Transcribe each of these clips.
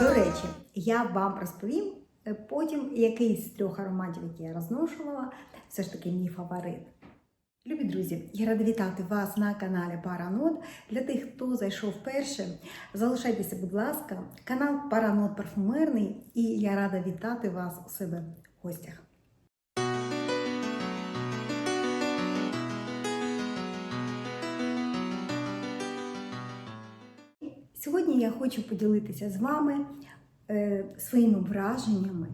До речі, я вам розповім е, потім, який з трьох ароматів, які я розношувала, все ж таки мій фаворит. Любі друзі, я рада вітати вас на каналі Паранот. Для тих, хто зайшов вперше, залишайтеся, будь ласка, канал Паранот Парфумерний, і я рада вітати вас у себе в гостях. Сьогодні я хочу поділитися з вами е, своїми враженнями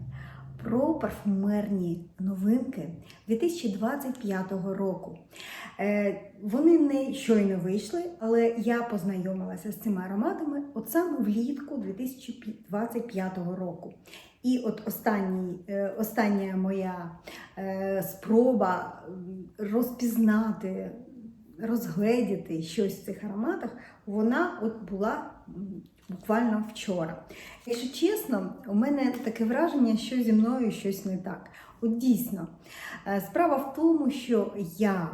про парфумерні новинки 2025 року. Е, вони не щойно вийшли, але я познайомилася з цими ароматами от саме влітку 2025 року. І от останній, е, остання моя е, спроба розпізнати, розгледіти щось в цих ароматах, вона от була буквально вчора. Якщо чесно, у мене таке враження, що зі мною щось не так. От дійсно, е, справа в тому, що я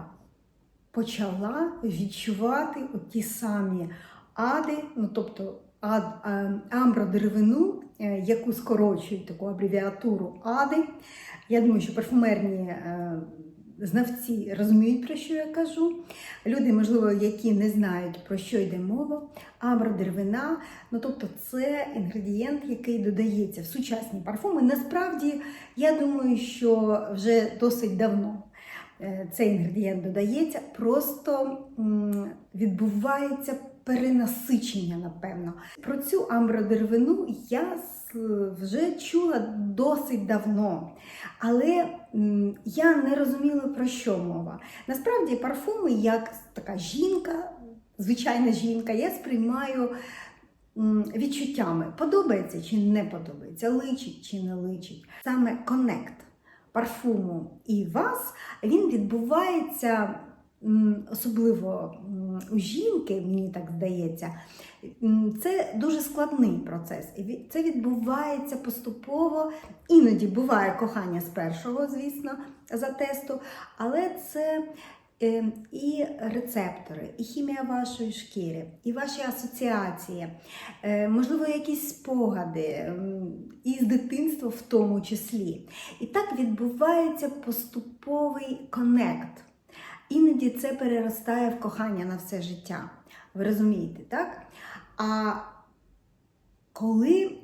почала відчувати ті самі ади, ну тобто ад, е, амбродеревину, е, яку скорочують таку абревіатуру ади. Я думаю, що парфумерні знавці розуміють, про що я кажу. Люди, можливо, які не знають, про що йде мова. Амбродеревина, ну тобто це інгредієнт, який додається в сучасні парфуми. Насправді, я думаю, що вже досить давно е, цей інгредієнт додається, просто відбувається перенасичення, напевно. Про цю амбродеревину я вже чула досить давно, але я не розуміла, про що мова. Насправді, парфуми, як така жінка, звичайна жінка, я сприймаю відчуттями. Подобається чи не подобається, личить чи не личить. Саме коннект парфуму і вас він відбувається. Особливо у жінки, мені так здається, це дуже складний процес. Це відбувається поступово. Іноді буває кохання з першого, звісно, за тесту, але це е, і рецептори, і хімія вашої шкіри, і ваші асоціації, е, можливо, якісь спогади, і з дитинства в тому числі. І так відбувається поступовий конект. Іноді це переростає в кохання на все життя. Ви розумієте, так? А коли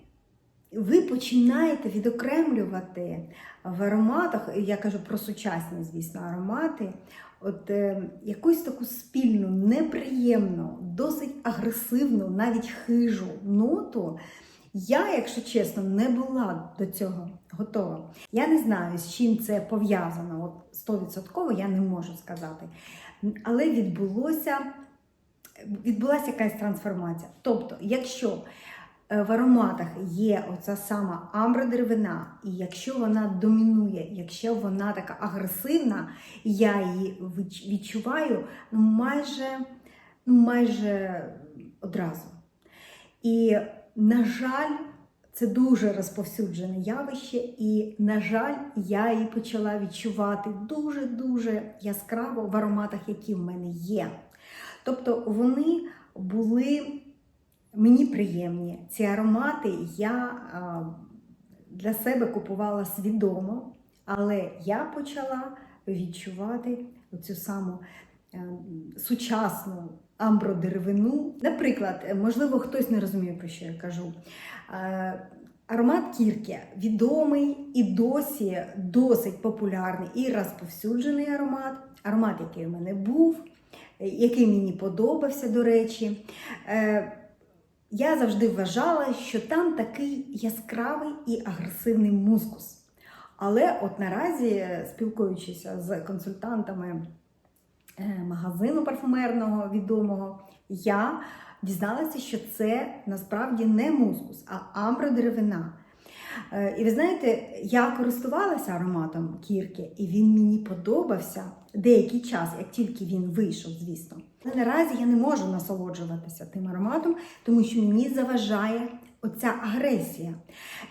ви починаєте відокремлювати в ароматах, я кажу про сучасні, звісно, аромати, от е, якусь таку спільну, неприємну, досить агресивну, навіть хижу ноту, я, якщо чесно, не була до цього готова. Я не знаю, з чим це пов'язано. От 100% я не можу сказати. Але відбулося, відбулася якась трансформація. Тобто, якщо е, в ароматах є оця сама амбродеревина, і якщо вона домінує, якщо вона така агресивна, я її відчуваю ну, майже, ну, майже одразу. І, на жаль, це дуже розповсюджене явище, і, на жаль, я її почала відчувати дуже-дуже яскраво в ароматах, які в мене є. Тобто вони були мені приємні. Ці аромати я для себе купувала свідомо, але я почала відчувати цю саму сучасну амбродеревину. Наприклад, е, можливо, хтось не розуміє, про що я кажу. Е, Аромат кірки відомий і досі досить популярний і розповсюджений аромат. Аромат, який у мене був, е, який мені подобався, до речі. Я завжди вважала, що там такий яскравий і агресивний мускус. Але от наразі, спілкуючися з консультантами магазину парфумерного відомого, я дізналася, що це насправді не мускус, а амбродеревина. Е, І ви знаєте, я користувалася ароматом кірки, і він мені подобався деякий час, як тільки він вийшов, звісно. Але наразі я не можу насолоджуватися тим ароматом, тому що мені заважає оця агресія.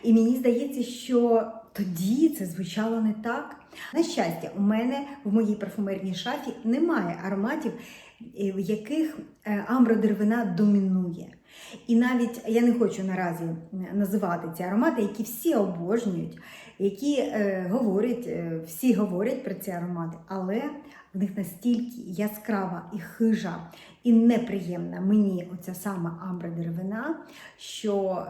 І мені здається, що тоді це звучало не так. На щастя, у мене в моїй парфумерній шафі немає ароматів, в яких е, амбродеревина домінує. І навіть я не хочу наразі називати ці аромати, які всі обожнюють, які е, говорять, е, всі говорять про ці аромати, але в них настільки яскрава і хижа, і неприємна мені оця сама амбродеревина, що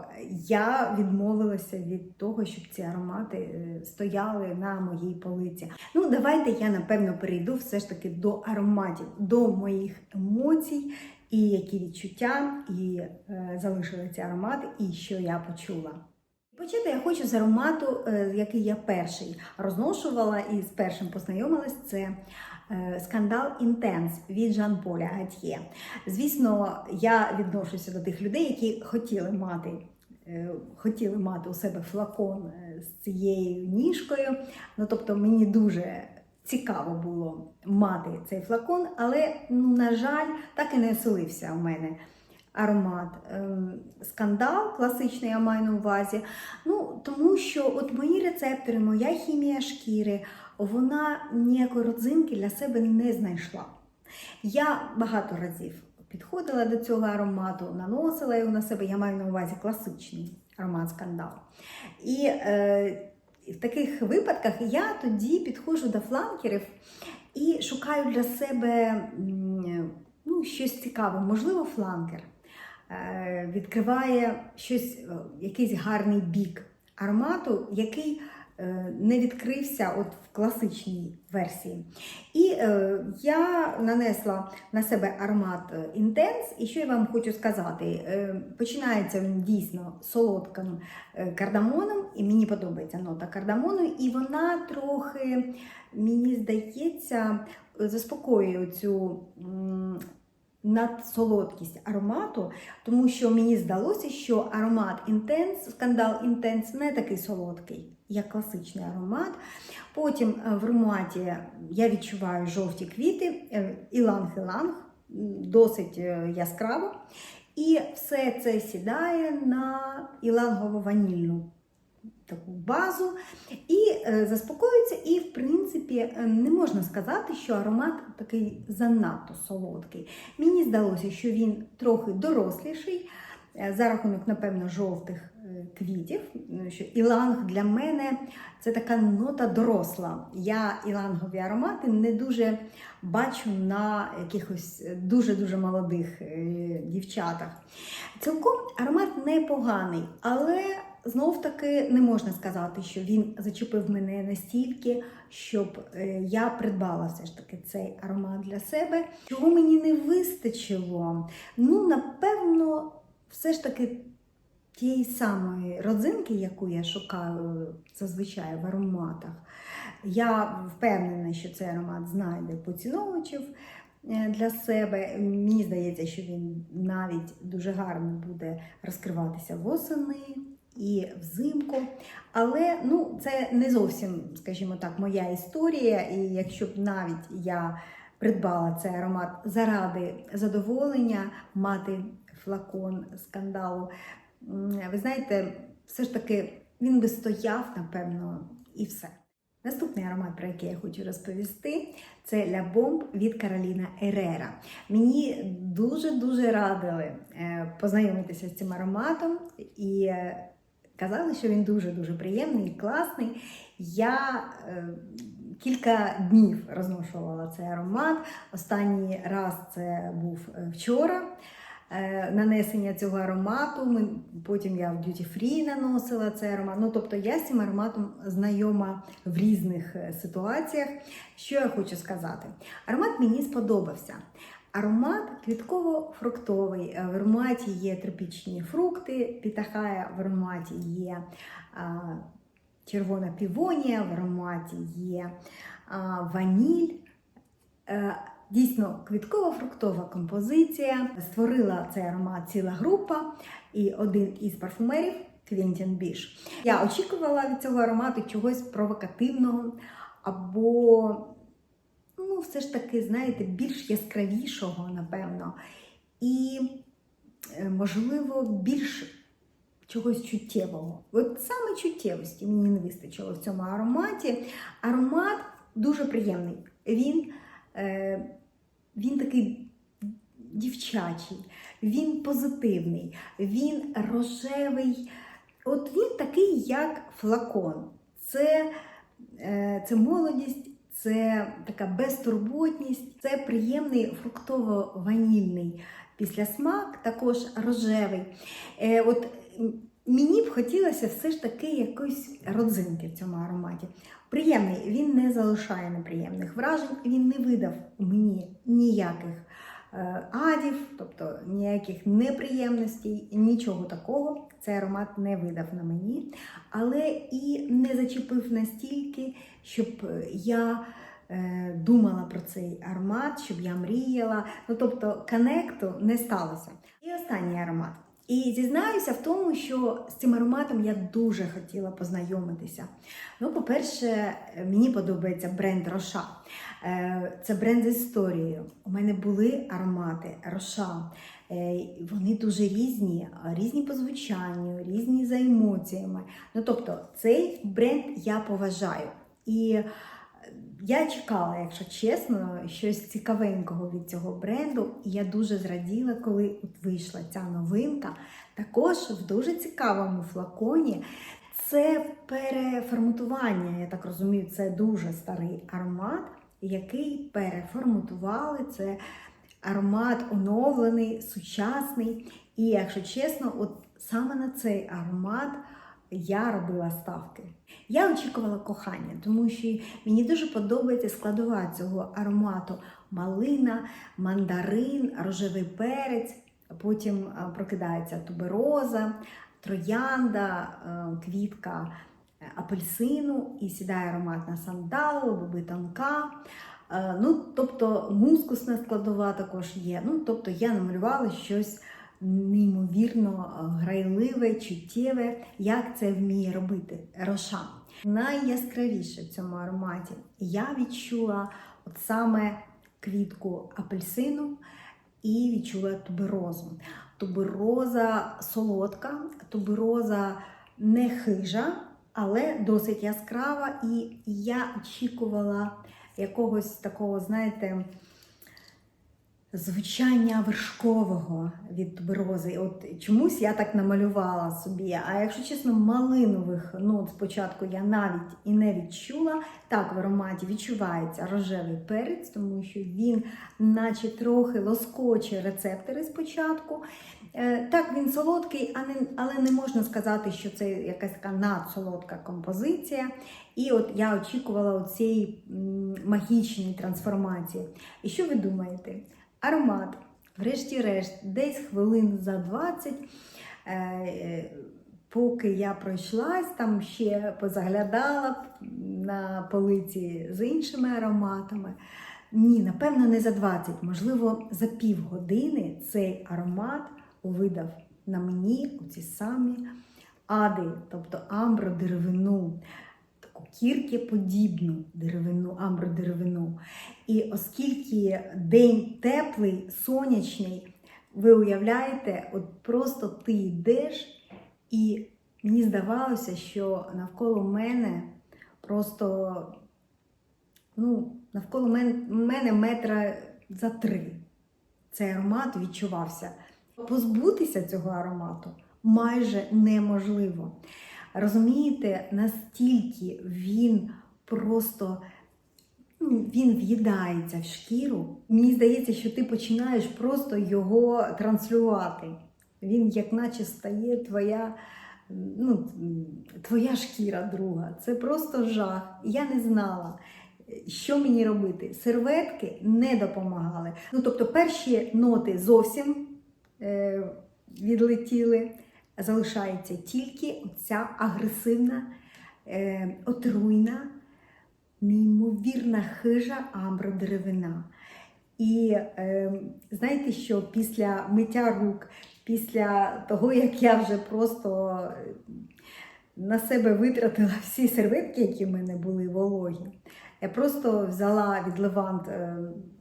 я відмовилася від того, щоб ці аромати е, стояли на моїй полиці. Ну, давайте я напевно перейду все ж таки до ароматів, до моїх емоцій, і які відчуття, і е, залишили ці аромати, і що я почула. Почати я хочу з аромату, е, який я перший розношувала і з першим познайомилась. Це скандал Інтенс від Жан Поля Гатьє. Звісно, я відношуся до тих людей, які хотіли мати. е, Хотіли мати у себе флакон е, з цією ніжкою. Ну, тобто мені дуже цікаво було мати цей флакон, але, ну, на жаль, так і не оселився у мене аромат. Скандал, класичний я маю на увазі. Ну, тому що от мої рецептори, моя хімія шкіри, вона ніякої родзинки для себе не знайшла. Я багато разів підходила до цього аромату, наносила його на себе. Я маю на увазі класичний аромат скандал. І е, в таких випадках я тоді підходжу до фланкерів і шукаю для себе ну, щось цікаве, можливо, фланкер е, відкриває щось, е, якийсь гарний бік аромату, який не відкрився от в класичній версії. І е, я нанесла на себе аромат Intense, і що я вам хочу сказати? Е, починається він дійсно солодким е, кардамоном, і мені подобається нота кардамону, і вона трохи, мені здається, заспокоює цю. Надсолодкість аромату, тому що мені здалося, що аромат Intense, скандал Intense не такий солодкий, як класичний аромат. Потім е, в ароматі я відчуваю жовті квіти, е, іланг-іланг, досить е, яскраво. І все це сідає на ілангово-ванільну таку базу і е, заспокоюється. І, в принципі, е, не можна сказати, що аромат такий занадто солодкий. Мені здалося, що він трохи доросліший. е, За рахунок, напевно, жовтих квітів, що іланг для мене це така нота доросла. Я ілангові аромати не дуже бачу на якихось дуже-дуже молодих дівчатах. Цілком аромат непоганий, але знов таки не можна сказати, що він зачепив мене настільки, щоб е, я придбала все ж таки цей аромат для себе. Чого мені не вистачило? Ну, напевно, все ж таки. Тієї самої родзинки, яку я шукаю зазвичай в ароматах, я впевнена, що цей аромат знайде поціновувачів е, для себе. Мені здається, що він навіть дуже гарно буде розкриватися восени і взимку. Але ну, це не зовсім, скажімо так, моя історія. І якщо б навіть я придбала цей аромат заради задоволення мати флакон скандалу, ви знаєте, все ж таки він би стояв, напевно, і все. Наступний аромат, про який я хочу розповісти, це Ля Бомб від Кароліна Ерера. Мені дуже-дуже радили е, познайомитися з цим ароматом і е, казали, що він дуже-дуже приємний і класний. Я е, кілька днів розношувала цей аромат. Останній раз це був е, вчора. е, Нанесення цього аромату. Ми, потім я в Duty Free наносила цей аромат. Ну, тобто я з цим ароматом знайома в різних е, ситуаціях. Що я хочу сказати? Аромат мені сподобався. Аромат квітково-фруктовий. Е, В ароматі є тропічні фрукти, пітахая в ароматі є а, червона півонія, в ароматі є а, ваніль. Е, Дійсно, квітково-фруктова композиція. Створила цей аромат ціла група і один із парфумерів Квінтін Біш. Я очікувала від цього аромату чогось провокативного або, все ж таки, знаєте, більш яскравішого, напевно. І, е, можливо, більш чогось чуттєвого. От саме чуттєвості мені не вистачило в цьому ароматі. Аромат дуже приємний. Він, е, він такий дівчачий, він позитивний, він рожевий. От він такий, як флакон. Це, е, це молодість, це така безтурботність, це приємний фруктово-ванільний післясмак, також рожевий. Е, от мені б хотілося все ж таки якоїсь родзинки в цьому ароматі. Приємний, він не залишає неприємних вражень, він не видав мені ніяких адів, тобто ніяких неприємностей, нічого такого. Цей аромат не видав на мені, але і не зачепив настільки, щоб е, я е, думала про цей аромат, щоб я мріяла. Ну тобто коннекту не сталося. І останній аромат. І зізнаюся в тому, що з цим ароматом я дуже хотіла познайомитися. Ну, по-перше, мені подобається бренд Роша. Е, Це бренд з історією. У мене були аромати Роша. Е, Вони дуже різні, різні по звучанню, різні за емоціями. Ну, тобто, цей бренд я поважаю. І я чекала, якщо чесно, щось цікавенького від цього бренду. І я дуже зраділа, коли вийшла ця новинка. Також в дуже цікавому флаконі. Це переформатування, я так розумію, це дуже старий аромат, який переформатували. Це аромат оновлений, сучасний. І, якщо чесно, от саме на цей аромат я робила ставки. Я очікувала кохання, тому що мені дуже подобається складова цього аромату малина, мандарин, рожевий перець. Потім прокидається тубероза, троянда, е, квітка е, апельсину і сідає аромат на сандал, боби тонка. Е, Ну, тобто мускусна складова також є. Ну, тобто я намалювала щось неймовірно е, грайливе, чуттєве, як це вміє робити Роша. Найяскравіше в цьому ароматі я відчула от саме квітку апельсину і відчула туберозу. Тубероза солодка, тубероза не хижа, але досить яскрава, і я очікувала якогось такого, знаєте, звучання вершкового від туберози. От чомусь я так намалювала собі. А якщо чесно, малинових нот спочатку я навіть і не відчула. Так, в ароматі відчувається рожевий перець, тому що він, наче трохи лоскоче рецептори спочатку. Е, Так, він солодкий, але не можна сказати, що це якась така надсолодка композиція. І от я очікувала цієї магічної трансформації. І що ви думаєте? Аромат, врешті-решт, десь хвилин за 20, е, е, поки я пройшлась, там ще позаглядала на полиці з іншими ароматами. Ні, напевно, не за 20, можливо, за півгодини цей аромат видав на мені оці самі ади, тобто амбродеревину, кіркеподібну деревину, амбродеревину. І оскільки день теплий, сонячний, ви уявляєте, от просто ти йдеш, і мені здавалося, що навколо мене просто ну, навколо мен- мене метра за три. Цей аромат відчувався. Позбутися цього аромату майже неможливо. Розумієте, настільки він просто ну, він в'їдається в шкіру. Мені здається, що ти починаєш просто його транслювати. Він, як наче, стає твоя, ну, твоя шкіра друга. Це просто жах. Я не знала. Що мені робити? Серветки не допомагали. Ну, тобто, перші ноти зовсім е, відлетіли. Залишається тільки ця агресивна, е, отруйна, неймовірна хижа амбродеревина. І е, знаєте, що після миття рук, після того, як я вже просто на себе витратила всі серветки, які в мене були вологі, я просто взяла від Левант е,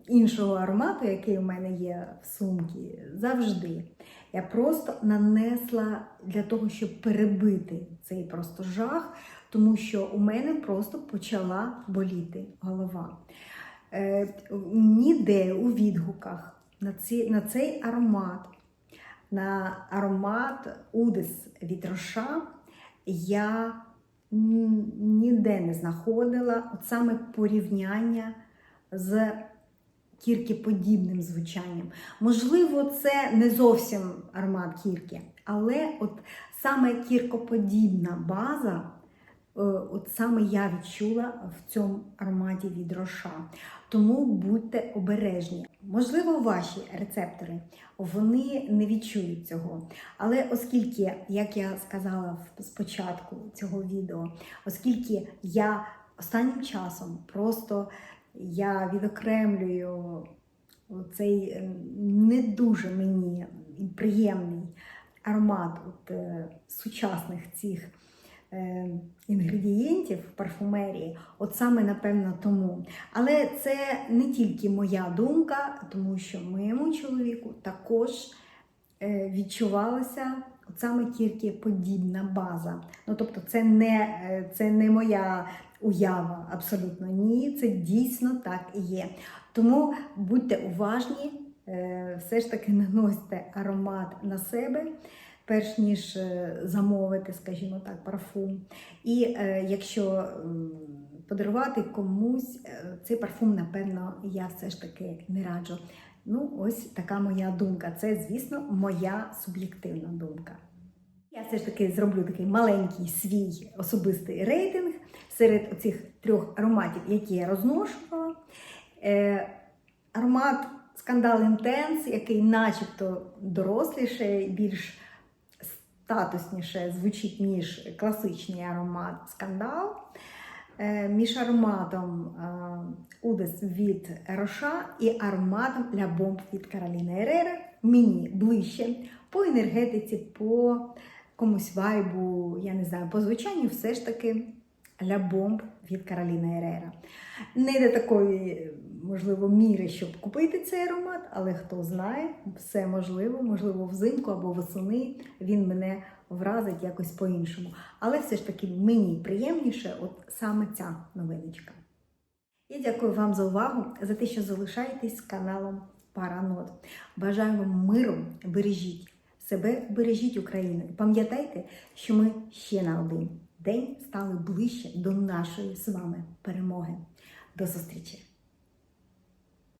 іншого аромату, який у мене є в сумці, завжди. Я просто нанесла для того, щоб перебити цей просто жах, тому що у мене просто почала боліти голова. Е, ніде у відгуках на, ці, на цей аромат, на аромат Удес від Роша я ніде не знаходила от саме порівняння з кіркіподібним звучанням. Можливо, це не зовсім аромат кірки, але от саме кіркоподібна база, е, от саме я відчула в цьому ароматі від Роша. Тому будьте обережні. Можливо, ваші рецептори вони не відчують цього. Але оскільки, як я сказала спочатку цього відео, оскільки я останнім часом просто я відокремлюю цей е, не дуже мені приємний аромат от, е, сучасних цих е, інгредієнтів парфумерії, от саме напевно тому. Але це не тільки моя думка, тому що моєму чоловіку також відчувалася от саме тільки подібна база. Ну, тобто, це не, це не моя уява, абсолютно ні, це дійсно так і є. Тому будьте уважні, е, все ж таки наносьте аромат на себе, перш ніж е, замовити, скажімо так, парфум. І е, якщо подарувати комусь е, цей парфум, напевно, я все ж таки не раджу. Ну, ось така моя думка. Це, звісно, моя суб'єктивна думка. Я все ж таки зроблю такий маленький свій особистий рейтинг серед цих трьох ароматів, які я розношувала. Е, аромат Скандал Інтенс, який начебто доросліше, більш статусніше звучить, ніж класичний аромат Скандал. Е, між ароматом е, Удес від Роша і ароматом Ля Бомб від Кароліна Ерера мені ближче по енергетиці, по комусь вайбу, я не знаю, по звучанню все ж таки Ля Бомб від Кароліна Ерера. Не до такої, можливо, міри, щоб купити цей аромат, але хто знає, все можливо, можливо, взимку або восени він мене вразить якось по-іншому. Але все ж таки мені приємніше, от саме ця новиночка. Я дякую вам за увагу, за те, що залишаєтесь каналом Паранот. Бажаю вам миру, бережіть себе, бережіть Україну. І пам'ятайте, що ми ще на один день стали ближче до нашої з вами перемоги. До зустрічі!